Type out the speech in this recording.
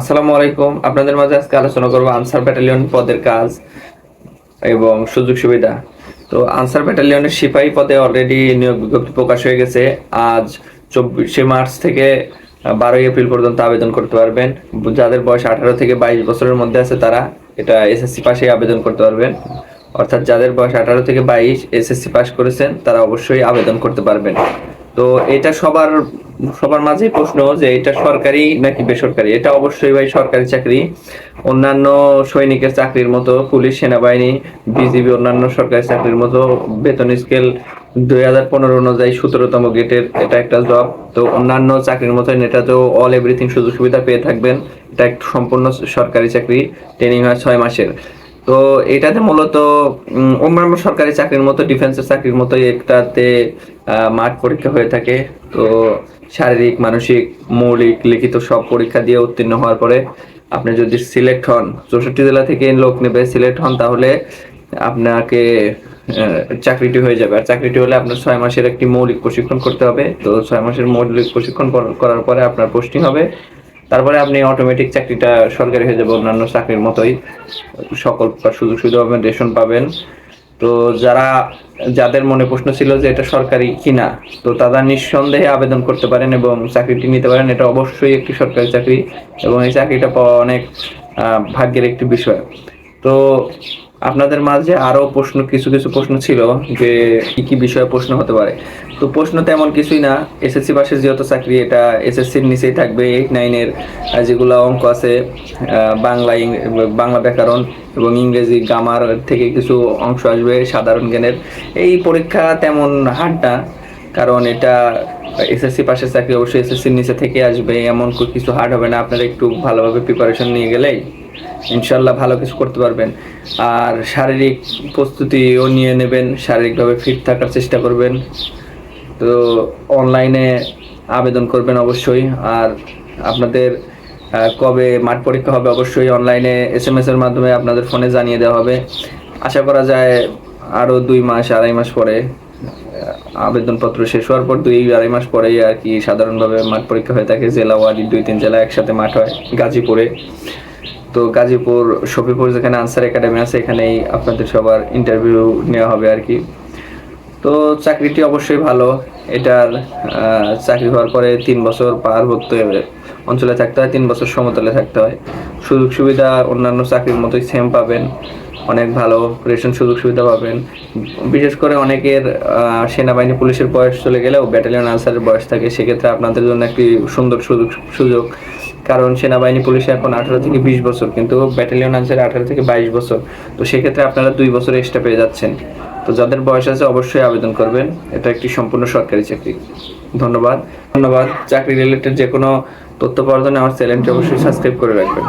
আসসালামু আলাইকুম। আপনাদের মাঝে আজকে আলোচনা করব আনসার ব্যাটালিয়ন পদের কাজ এবং সুযোগ সুবিধা। তো আনসার ব্যাটালিয়নের সিপাহী পদে অলরেডি নিয়োগ বিজ্ঞপ্তি প্রকাশ হয়ে গেছে। আজ চব্বিশে মার্চ থেকে বারোই এপ্রিল পর্যন্ত আবেদন করতে পারবেন। যাদের বয়স আঠারো থেকে বাইশ বছরের মধ্যে আছে তারা এটা এসএসসি পাশে আবেদন করতে পারবেন। অর্থাৎ যাদের বয়স আঠারো থেকে বাইশ এসএসসি পাস করেছেন তারা অবশ্যই আবেদন করতে পারবেন। তো এটা সবার সবার মাঝেই প্রশ্ন যে এটা সরকারি নাকি বেসরকারি? এটা অবশ্যই ভাই সরকারি চাকরি। অন্যান্য সৈনিকের চাকরির মতো, পুলিশ, সেনাবাহিনী, বিজিবি, অন্যান্য সরকারি চাকরির মতো বেতন স্কেল দুই হাজার পনেরো অনুযায়ী সতেরোতম গেটের এটা একটা জব। তো অন্যান্য চাকরির মতো এটাতেও অল এভরিথিং সুযোগ সুবিধা পেয়ে থাকবেন। এটা একটা সম্পূর্ণ সরকারি চাকরি ট্রেনিং হয় ছয় মাসের। তো এটাতে মূলত অন্যান্য সরকারি চাকরির মতো ডিফেন্সের চাকরির মতোই একটাতে মাঠ পরীক্ষা হয়ে থাকে। তো শারীরিক, মানসিক, মৌলিক, লিখিত সব পরীক্ষা দিয়ে উত্তীর্ণ হওয়ার পরে আপনি যদি সিলেক্ট হন, চৌষট্টি জেলা থেকে লোক নেবে সিলেক্ট হন, তাহলে আপনাকে চাকরিটি হয়ে যাবে। আর চাকরিটি হলে আপনার ছয় মাসের একটি মৌলিক প্রশিক্ষণ করতে হবে। তো ছয় মাসের মৌলিক প্রশিক্ষণ করার পরে আপনার পোস্টিং হবে। তারপরে আপনি অটোমেটিক চাকরিটা সরকারি হয়ে যাবে অন্যান্য চাকরির মতোই। সকল সুযোগ সুবিধা পাবেন রেশন পাবেন। তো যারা, যাদের মনে প্রশ্ন ছিল যে এটা সরকারি কিনা, তো তারা নিঃসন্দেহে আবেদন করতে পারেন এবং চাকরিটি নিতে পারেন। এটা অবশ্যই একটি সরকারি চাকরি এবং এই চাকরিটা পাওয়া অনেক ভাগ্যের একটি বিষয়। তো আপনাদের মাঝে আরও প্রশ্ন, কিছু কিছু প্রশ্ন ছিল যে কি কি বিষয়ে প্রশ্ন হতে পারে। তো প্রশ্ন তেমন কিছুই না। এসএসসি পাশের যেহেতু চাকরি, এটা এসএসসির নিচেই থাকবে এইট নাইনের যেগুলো অঙ্ক আছে বাংলা বাংলা ব্যাকরণ এবং ইংরেজি গ্রামার থেকে কিছু অংশ আসবে, সাধারণ জ্ঞানের। এই পরীক্ষা তেমন হার্ড না। কারণ এটা এসএসসি পাশের চাকরি অবশ্যই এসএসসির নিচে থেকে আসবে, এমন কিছু হার্ড হবে না। আপনারা একটু ভালোভাবে প্রিপারেশন নিয়ে গেলেই ইনশাল্লাহ ভালো কিছু করতে পারবেন। আর শারীরিক প্রস্তুতিও নিয়ে নেবেন, শারীরিকভাবে ফিট থাকার চেষ্টা করবেন। তো অনলাইনে আবেদন করবেন অবশ্যই। আর আপনাদের কবে মাঠ পরীক্ষা হবে অবশ্যই অনলাইনে এস এম এস এর মাধ্যমে আপনাদের ফোনে জানিয়ে দেওয়া হবে। আশা করা যায় আরও দুই মাস, আড়াই মাস পরে, আবেদনপত্র শেষ হওয়ার পর দুই আড়াই মাস পরেই আর কি সাধারণভাবে মাঠ পরীক্ষা হয়ে থাকে। জেলা ওয়ার্ডি দুই তিন জেলা একসাথে মাঠ হয়, গাজীপুরে। তো গাজীপুর শফিপুর যেখানে আনসার একাডেমি আছে, এখানেই আপনাদের সবার ইন্টারভিউ নেওয়া হবে আর কি। তো চাকরিটি অবশ্যই ভালো, এটার চাকরি হওয়ার পরে তিন বছর পার্বত্য অঞ্চলে থাকতে হয়, তিন বছর সমতলে থাকতে হয়। সুযোগ সুবিধা অন্যান্য চাকরির মতোই সেম পাবেন। অনেক ভালো রেশন সুযোগ সুবিধা পাবেন। বিশেষ করে অনেকের সেনাবাহিনী পুলিশের বয়স চলে গেলেও ব্যাটালিয়ন আনসারের বয়স থাকে, সেক্ষেত্রে আপনাদের জন্য একটি সুন্দর সুযোগ সুযোগ। কারণ সেনাবাহিনী পুলিশে এখন আঠারো থেকে বিশ বছর, কিন্তু ব্যাটালিয়ন আনসারে আঠারো থেকে বাইশ বছর। তো সেক্ষেত্রে আপনারা দুই বছর এক্সট্রা পেয়ে যাচ্ছেন। তো যাদের বয়স আছে অবশ্যই আবেদন করবেন। এটা একটি সম্পূর্ণ সরকারি চাকরি। ধন্যবাদ। ধন্যবাদ। চাকরি রিলেটেড যে কোনো তথ্য পাওয়ার জন্য আমার চ্যানেলটি অবশ্যই সাবস্ক্রাইব করে রাখবেন।